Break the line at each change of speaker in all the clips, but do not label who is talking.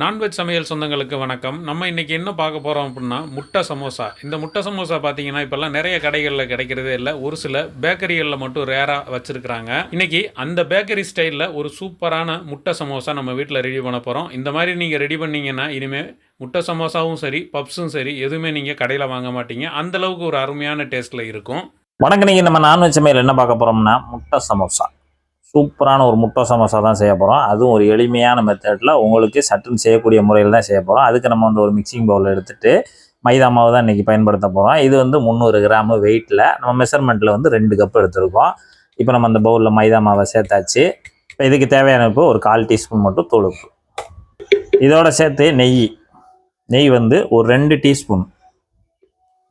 Non veg சமையல் சொந்தங்களுக்கு வணக்கம். நம்ம இன்றைக்கி என்ன பார்க்க போகிறோம் அப்படின்னா முட்டை சமோசா. இந்த முட்டை சமோசா பார்த்தீங்கன்னா இப்போல்லாம் நிறைய கடைகளில் கிடைக்கிறதே இல்லை. ஒரு சில பேக்கரிகளில் மட்டும் ரேராக வச்சுருக்கிறாங்க. இன்னைக்கு அந்த பேக்கரி ஸ்டைலில் ஒரு சூப்பரான முட்டை சமோசா நம்ம வீட்டில் ரெடி பண்ண போகிறோம் இந்த மாதிரி நீங்கள் ரெடி பண்ணிங்கன்னா இனிமேல் முட்டை சமோசாவும் சரி பப்ஸும் சரி எதுவுமே நீங்கள் கடையில் வாங்க மாட்டீங்க. அந்தளவுக்கு ஒரு அருமையான டேஸ்ட்டில் இருக்கும்.
வணக்கம். நீங்கள் நம்ம நான்வெஜ் சமையல் என்ன பார்க்க போகிறோம்னா முட்டை சமோசா. சூப்பரான ஒரு முட்டை சமோசா தான் செய்ய போகிறோம் அதுவும் ஒரு எளிமையான மெத்தடில் உங்களுக்கு சட்டுன்னு செய்யக்கூடிய முறையில் தான் செய்ய போகிறோம் அதுக்கு நம்ம வந்து ஒரு மிக்சிங் பவுல் எடுத்துகிட்டு மைதா மாவு தான் இன்றைக்கி பயன்படுத்த போகிறோம் இது வந்து முந்நூறு கிராம் வெயிட்டில் நம்ம மெஷர்மெண்ட்டில் வந்து ரெண்டு கப் எடுத்திருக்கோம். இப்போ நம்ம அந்த பவுலில் மைதா மாவை சேர்த்தாச்சு. இப்போ இதுக்கு தேவையான இப்போ ஒரு கால் டீஸ்பூன் மட்டும் தொழுப்பு இதோட சேர்த்து நெய். நெய் வந்து ஒரு ரெண்டு டீஸ்பூன்.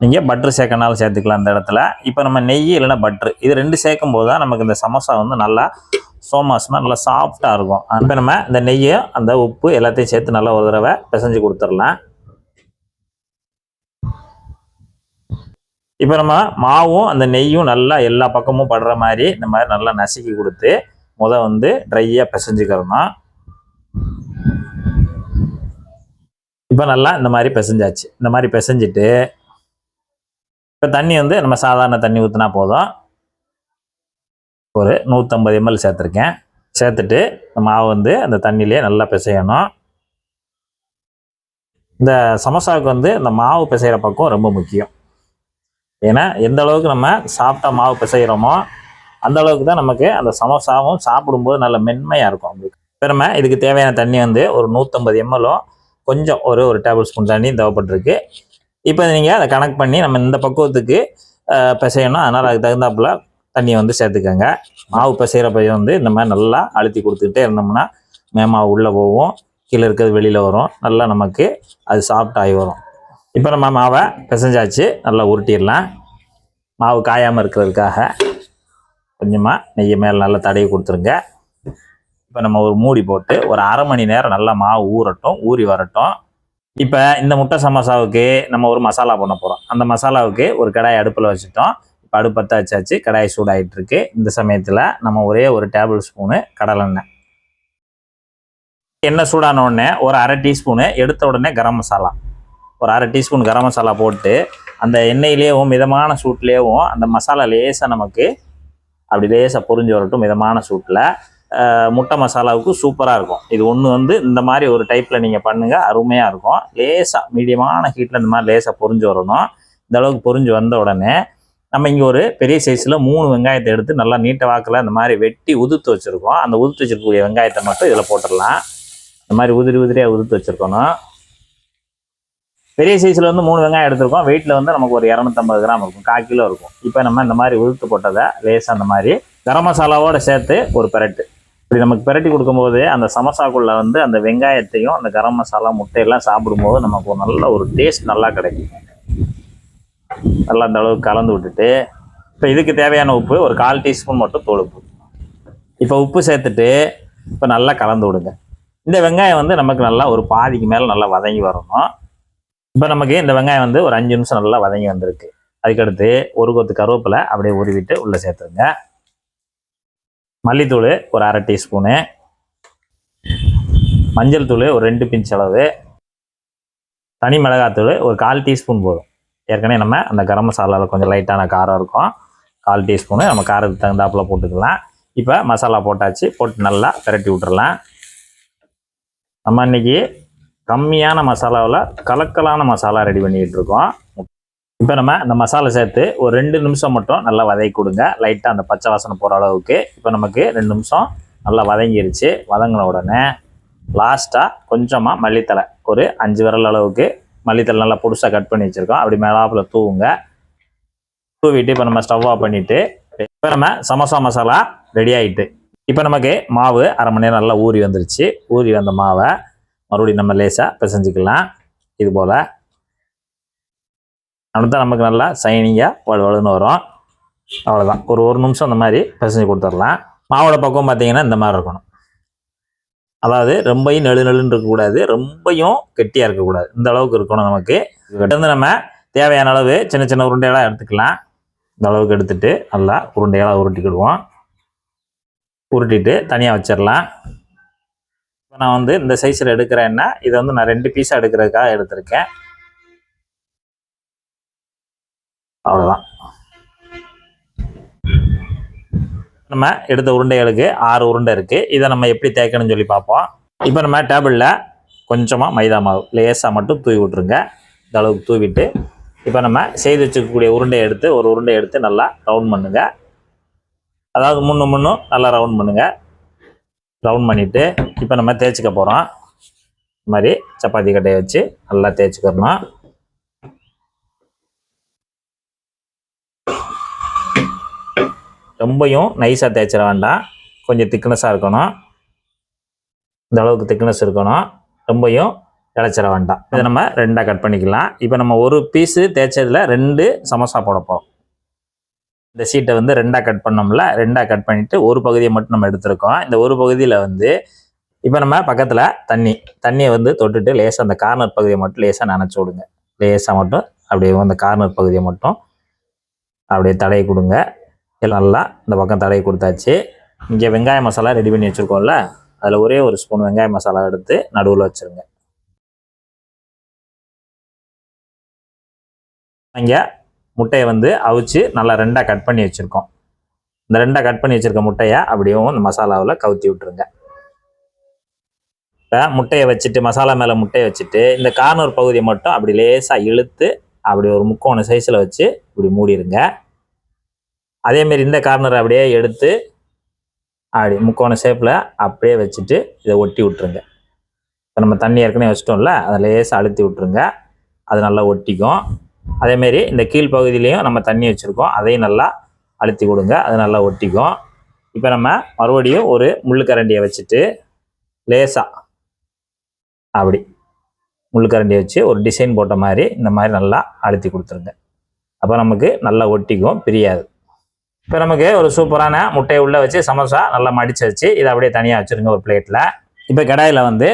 நீங்கள் பட்ரு சேர்க்கனாலும் சேர்த்துக்கலாம் அந்த இடத்துல. இப்போ நம்ம நெய் இல்லைன்னா பட்ரு இது ரெண்டு சேர்க்கும் போது தான் நமக்கு இந்த சமோசா வந்து நல்லா சோமாசமாக நல்லா சாஃப்டாக இருக்கும். இப்போ நம்ம இந்த நெய்யை அந்த உப்பு எல்லாத்தையும் சேர்த்து நல்லா ஒரு தடவை பிசைஞ்சு கொடுத்துடலாம். இப்போ நம்ம மாவும் அந்த நெய்யும் நல்லா எல்லா பக்கமும் படுற மாதிரி இந்த மாதிரி நல்லா நசுக்கி கொடுத்து முத வந்து ட்ரையாக பிசைஞ்சுக்கிறணும். இப்போ நல்லா இந்த மாதிரி பிசைஞ்சாச்சு. இந்த மாதிரி பிசைஞ்சிட்டு இப்போ தண்ணி வந்து நம்ம சாதாரண தண்ணி ஊற்றினா போதும். ஒரு நூற்றம்பது எம்எல் சேர்த்துருக்கேன். சேர்த்துட்டு இந்த மாவு வந்து அந்த தண்ணியிலே நல்லா பிசையணும். இந்த சமோசாவுக்கு வந்து இந்த மாவு பிசைகிற பக்கம் ரொம்ப முக்கியம். ஏன்னா எந்த அளவுக்கு நம்ம சாப்பிட்டா மாவு பிசைகிறோமோ அந்த அளவுக்கு தான் நமக்கு அந்த சமோசாவும் சாப்பிடும்போது நல்ல மென்மையாக இருக்கும் நம்மளுக்கு பெருமை இதுக்கு தேவையான தண்ணி வந்து ஒரு நூற்றம்பது எம்எல்லும் கொஞ்சம் ஒரு ஒரு டேபிள் ஸ்பூன் தண்ணி தேவைப்பட்டிருக்கு. இப்போ நீங்கள் அதை கனெக்ட் பண்ணி நம்ம இந்த பக்குவத்துக்கு பிசையணும். அதனால் அதுக்கு தகுந்தாப்புல தண்ணியை வந்து சேர்த்துக்கோங்க. மாவு பிசைகிற பையன் வந்து இந்த மாதிரி நல்லா அழுத்தி கொடுத்துக்கிட்டே இருந்தோம்னா மேமாவு உள்ளே போகும். கீழே இருக்கிறது வெளியில் வரும். நல்லா நமக்கு அது சாஃப்டாகி வரும். இப்போ நம்ம மாவை பிசைஞ்சாச்சு. நல்லா உருட்டிடலாம். மாவு காயாமல் இருக்கிறதுக்காக கொஞ்சமாக நெய்யை மேலே நல்லா தடவி கொடுத்துருங்க. இப்போ நம்ம ஒரு மூடி போட்டு ஒரு அரை மணி நேரம் நல்லா மாவு ஊறட்டும். ஊறி வரட்டும். இப்போ இந்த முட்டை சமோசாவுக்கு நம்ம ஒரு மசாலா பண்ண போகிறோம் அந்த மசாலாவுக்கு ஒரு கடாய் அடுப்பில் வச்சுட்டோம். இப்போ அடுப்பத்தை வச்சாச்சு. கடாய் சூடாயிட்டுருக்கு. இந்த சமயத்தில் நம்ம ஒரே ஒரு டேபிள் ஸ்பூனு கடலெண்ணெய் எண்ணெய். சூடான உடனே ஒரு அரை டீஸ்பூனு எடுத்த உடனே கரம் மசாலா. ஒரு அரை டீஸ்பூன் கரம் மசாலா போட்டு அந்த எண்ணெயிலேயும் மிதமான சூட்லேயும் அந்த மசாலா லேசாக நமக்கு அப்படி லேசாக பொறிஞ்சு வரட்டும். மிதமான சூட்டில் முட்டை மசாலாவுக்கு சூப்பராக இருக்கும். இது ஒன்று வந்து இந்த மாதிரி ஒரு டைப்பில் நீங்கள் பண்ணுங்கள் அருமையாக இருக்கும். லேசாக மீடியமான ஹீட்டில் இந்த மாதிரி லேசாக பொரிஞ்சு வரணும். இந்த அளவுக்கு பொரிஞ்சு வந்த உடனே நம்ம இங்கே ஒரு பெரிய சைஸில் மூணு வெங்காயத்தை எடுத்து நல்லா நீட்ட வாக்கில் இந்த மாதிரி வெட்டி உதுத்து வச்சுருக்கோம். அந்த உதுத்து வச்சுருக்கக்கூடிய வெங்காயத்தை மட்டும் இதில் போட்டுடலாம். இந்த மாதிரி உதிரி உதிரியாக உதுத்து வச்சுருக்கணும். பெரிய சைஸில் வந்து மூணு வெங்காயம் எடுத்திருக்கோம். வெயிட்டில் வந்து நமக்கு ஒரு இரநூத்தம்பது கிராம் இருக்கும். கால் கிலோ இருக்கும். இப்போ நம்ம இந்த மாதிரி உதுத்து போட்டதை லேசாக அந்த மாதிரி கரம் மசாலாவோடு சேர்த்து ஒரு பெரட்டு. இப்படி நமக்கு பெரட்டி கொடுக்கும்போது அந்த சமோசாக்குள்ளே வந்து அந்த வெங்காயத்தையும் அந்த கரம் மசாலா முட்டையெல்லாம் சாப்பிடும்போது நமக்கு ஒரு நல்ல ஒரு டேஸ்ட் நல்லா கிடைக்கும். நல்லா அந்த அளவுக்கு கலந்து விட்டுட்டு இப்போ இதுக்கு தேவையான உப்பு ஒரு கால் டீஸ்பூன் மட்டும் தோலுப்பு இப்போ உப்பு சேர்த்துட்டு இப்போ நல்லா கலந்து விடுங்க. இந்த வெங்காயம் வந்து நமக்கு நல்லா ஒரு பாதிக்கு மேலே நல்லா வதங்கி வரணும். இப்போ நமக்கு இந்த வெங்காயம் வந்து ஒரு அஞ்சு நிமிஷம் நல்லா வதங்கி வந்திருக்கு. அதுக்கடுத்து ஒரு கொத்து கருவேப்பிலை அப்படியே உருவிட்டு உள்ளே சேர்த்துருங்க. மல்லித்தூள் ஒரு அரை டீஸ்பூனு. மஞ்சள் தூள் ஒரு ரெண்டு பிஞ்ச் அளவு. தனி மிளகாத்தூள் ஒரு கால் டீஸ்பூன் போதும். ஏற்கனவே நம்ம அந்த கரம் மசாலாவில் கொஞ்சம் லைட்டான காரம் இருக்கும். கால் டீஸ்பூனு நம்ம காரத்துக்கு தகுந்தாப்பில் போட்டுக்கலாம். இப்போ மசாலா போட்டாச்சு போட்டு நல்லா விரட்டி விட்டுறலாம். நம்ம இன்றைக்கி கம்மியான மசாலாவில் கலக்கலான மசாலா ரெடி பண்ணிக்கிட்டு இருக்கோம். இப்போ நம்ம இந்த மசாலா சேர்த்து ஒரு ரெண்டு நிமிஷம் மட்டும் நல்லா வதக்கி கொடுங்க. லைட்டாக அந்த பச்சை வாசனை போகிற அளவுக்கு. இப்போ நமக்கு ரெண்டு நிமிஷம் நல்லா வதங்கிருச்சு. வதங்கின உடனே லாஸ்ட்டாக கொஞ்சமாக மல்லித்தலை. ஒரு அஞ்சு விரல் அளவுக்கு மல்லித்தலை நல்லா புதுசாக கட் பண்ணி வச்சுருக்கோம். அப்படி மேலாப்பில் தூவுங்க. தூவிட்டு இப்போ நம்ம ஸ்டவ் ஆஃப் பண்ணிவிட்டு இப்போ நம்ம சமோசா மசாலா ரெடி ஆகிட்டு இப்போ நமக்கு மாவு அரை மணி நேரம் நல்லா ஊறி வந்துருச்சு. ஊறி வந்த மாவை மறுபடியும் நம்ம லேசாக பிசைஞ்சிக்கலாம். இது போல் தான் நமக்கு நல்லா சைனிங்காக வலுவலுன்னு வரும். அவ்வளோதான் ஒரு ஒரு நிமிஷம் அந்த மாதிரி பிசைஞ்சு கொடுத்துடலாம். மாவோட பக்கம் பார்த்தீங்கன்னா இந்த மாதிரி இருக்கணும். அதாவது ரொம்பையும் நெழு நெழுன்னு இருக்கக்கூடாது. ரொம்பையும் கெட்டியாக இருக்கக்கூடாது. இந்த அளவுக்கு இருக்கணும் நமக்கு. வந்து நம்ம தேவையான அளவு சின்ன சின்ன உருண்டைகளாக எடுத்துக்கலாம். இந்த அளவுக்கு எடுத்துகிட்டு நல்லா உருண்டைகளாக உருட்டிக்கிடுவோம். உருட்டிட்டு தனியாக வச்சிடலாம். இப்போ நான் வந்து இந்த சைஸில் எடுக்கிறேன்னா இதை வந்து நான் ரெண்டு பீஸாக எடுக்கிறதுக்காக எடுத்திருக்கேன். அவ்வளோதான் நம்ம எடுத்த உருண்டைகளுக்கு ஆறு உருண்டை இருக்குது இதை நம்ம எப்படி தேய்க்கணும்னு சொல்லி பார்ப்போம். இப்போ நம்ம டேபிளில் கொஞ்சமாக மைதா மாவு லேசாக மட்டும் தூவி விட்ருங்க இந்த அளவுக்கு தூவிட்டு இப்போ நம்ம செய்து வச்சுக்கக்கூடிய உருண்டையை எடுத்து ஒரு உருண்டை எடுத்து நல்லா ரவுண்ட் பண்ணுங்கள் அதாவது முன்னு முன்னும் நல்லா ரவுண்ட் பண்ணுங்கள் ரவுண்ட் பண்ணிவிட்டு இப்போ நம்ம தேய்ச்சிக்க போகிறோம் இந்த மாதிரி சப்பாத்தி கட்டையை வச்சு நல்லா தேய்ச்சிக்கிறணும். ரொம்பையும் நைஸாக தேய்ச்சிட வேண்டாம். கொஞ்சம் திக்னஸாக இருக்கணும். இந்த அளவுக்கு திக்னஸ் இருக்கணும். ரொம்பையும் இழைச்சிட வேண்டாம். இதை நம்ம ரெண்டாக கட் பண்ணிக்கலாம். இப்போ நம்ம ஒரு பீஸு தேய்ச்சதில் ரெண்டு சமோசா போட போகிறோம் இந்த சீட்டை வந்து ரெண்டாக கட் பண்ணோம்ல ரெண்டாக கட் பண்ணிவிட்டு ஒரு பகுதியை மட்டும் நம்ம எடுத்திருக்கோம். இந்த ஒரு பகுதியில் வந்து இப்போ நம்ம பக்கத்தில் தண்ணி தண்ணியை வந்து தொட்டுட்டு லேசாக அந்த கார்னர் பகுதியை மட்டும் லேசாக நினச்சி விடுங்க. லேசாக மட்டும் அப்படியே அந்த கார்னர் பகுதியை மட்டும் அப்படியே தடவி கொடுங்க. எல்லாம் நல்லா இந்த பக்கம் தடவி கொடுத்தாச்சு. இங்கே வெங்காய மசாலா ரெடி பண்ணி வச்சுருக்கோம்ல அதில் ஒரே ஒரு ஸ்பூன் வெங்காய மசாலா எடுத்து நடுவில் வச்சுருங்க. இங்கே முட்டையை வந்து அவிச்சு நல்லா ரெண்டாக கட் பண்ணி வச்சுருக்கோம். இந்த ரெண்டாக கட் பண்ணி வச்சுருக்க முட்டையை அப்படியும் இந்த மசாலாவில் கவுத்தி விட்டுருங்க. இப்போ முட்டையை வச்சுட்டு மசாலா மேலே முட்டையை வச்சுட்டு இந்த கார்னர் பகுதியை மட்டும் அப்படி லேசாக இழுத்து அப்படி ஒரு முக்கோண சைஸில் வச்சு இப்படி மூடிடுங்க அதேமாரி இந்த கார்னரை அப்படியே எடுத்து அப்படி முக்கோண ஷேப்பில் அப்படியே வச்சுட்டு இதை ஒட்டி விட்ருங்க இப்போ நம்ம தண்ணி ஏற்கனவே வச்சிட்டோம்ல அதை லேசாக அழுத்தி விட்ருங்க அது நல்லா ஒட்டிக்கும். அதேமாரி இந்த கீழ்ப்பகுதியிலையும் நம்ம தண்ணி வச்சுருக்கோம். அதையும் நல்லா அழுத்தி கொடுங்க. அது நல்லா ஒட்டிக்கும். இப்போ நம்ம மறுபடியும் ஒரு முள்ளுக்கரண்டியை வச்சுட்டு லேசாக அப்படி முள்ளுக்கரண்டியை வச்சு ஒரு டிசைன் போட்ட மாதிரி இந்த மாதிரி நல்லா அழுத்தி கொடுத்துருங்க. அப்போ நமக்கு நல்லா ஒட்டிக்கும் பிரியாது. இப்போ நமக்கு ஒரு சூப்பரான முட்டையை உள்ளே வச்சு சமோசா நல்லா மடித்து வச்சு இதை அப்படியே தனியாக வச்சுருங்க ஒரு பிளேட்டில் இப்போ கடாயில் வந்து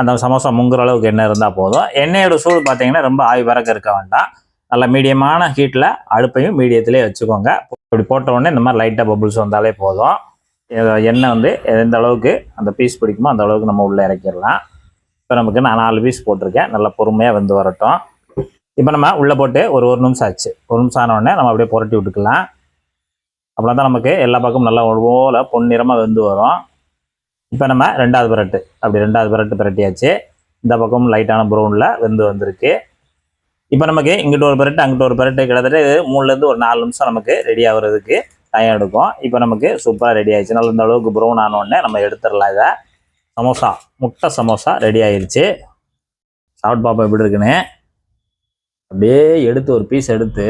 அந்த சமோசா முங்குற அளவுக்கு எண்ணெய் இருந்தால் போதும். எண்ணெயோட சூடு பார்த்தீங்கன்னா ரொம்ப ஆவி பறக்க இருக்க வேண்டாம். நல்லா மீடியமான ஹீட்டில் அடுப்பையும் மீடியத்திலே வச்சுக்கோங்க. இப்படி போட்ட உடனே இந்த மாதிரி லைட்டாக பபுள்ஸ் வந்தாலே போதும். எண்ணெய் வந்து எந்த அளவுக்கு அந்த பீஸ் பிடிக்குமோ அந்த அளவுக்கு நம்ம உள்ளே இறக்கிடலாம். இப்போ நமக்கு நான் நாலு பீஸ் போட்டிருக்கேன். நல்லா பொறுமையாக வெந்து வரட்டும். இப்போ நம்ம உள்ளே போட்டு ஒரு ஒரு நிமிஷம் ஆச்சு. ஒரு நிமிஷம் ஆன உடனே நம்ம அப்படியே புரட்டி விட்டுக்கலாம். அப்படின்னா தான் நமக்கு எல்லா பக்கமும் நல்லா போல் பொன்னிறமாக வெந்து வரும். இப்போ நம்ம ரெண்டாவது பிரட்டு. அப்படி ரெண்டாவது பிரட்டு பிரட்டியாச்சு. இந்த பக்கமும் லைட்டான ப்ரௌனில் வெந்து வந்திருக்கு. இப்போ நமக்கு இங்கிட்ட ஒரு பிரட்டு அங்கிட்ட ஒரு பிரட்டு கிட்டத்தட்ட இது மூணுலேருந்து ஒரு நாலு நிமிஷம் நமக்கு ரெடி ஆகுறதுக்கு டைம் எடுக்கும். இப்போ நமக்கு சூப்பராக ரெடி ஆயிடுச்சு. நல்லா இந்த அளவுக்கு ப்ரௌன் ஆனோடனே நம்ம எடுத்துடலாம் இதை. சமோசா முட்டை சமோசா ரெடி ஆயிடுச்சு சாப்பிட்டு பாப்பா எப்படி இருக்குன்னு. அப்படியே எடுத்து ஒரு பீஸ் எடுத்து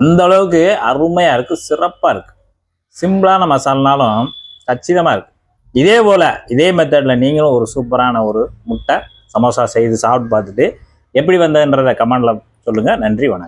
அந்த அளவுக்கு அருமையாக இருக்குது சிறப்பாக இருக்குது சிம்பிளான மசாலானாலும் கச்சிதமாக இருக்குது இதே போல் இதே மெத்தடில் நீங்களும் ஒரு சூப்பரான ஒரு முட்டை சமோசா செய்து சாப்பிட்டு பார்த்துட்டு எப்படி வந்ததுன்றத கமெண்டில் சொல்லுங்கள் நன்றி வணக்கம்.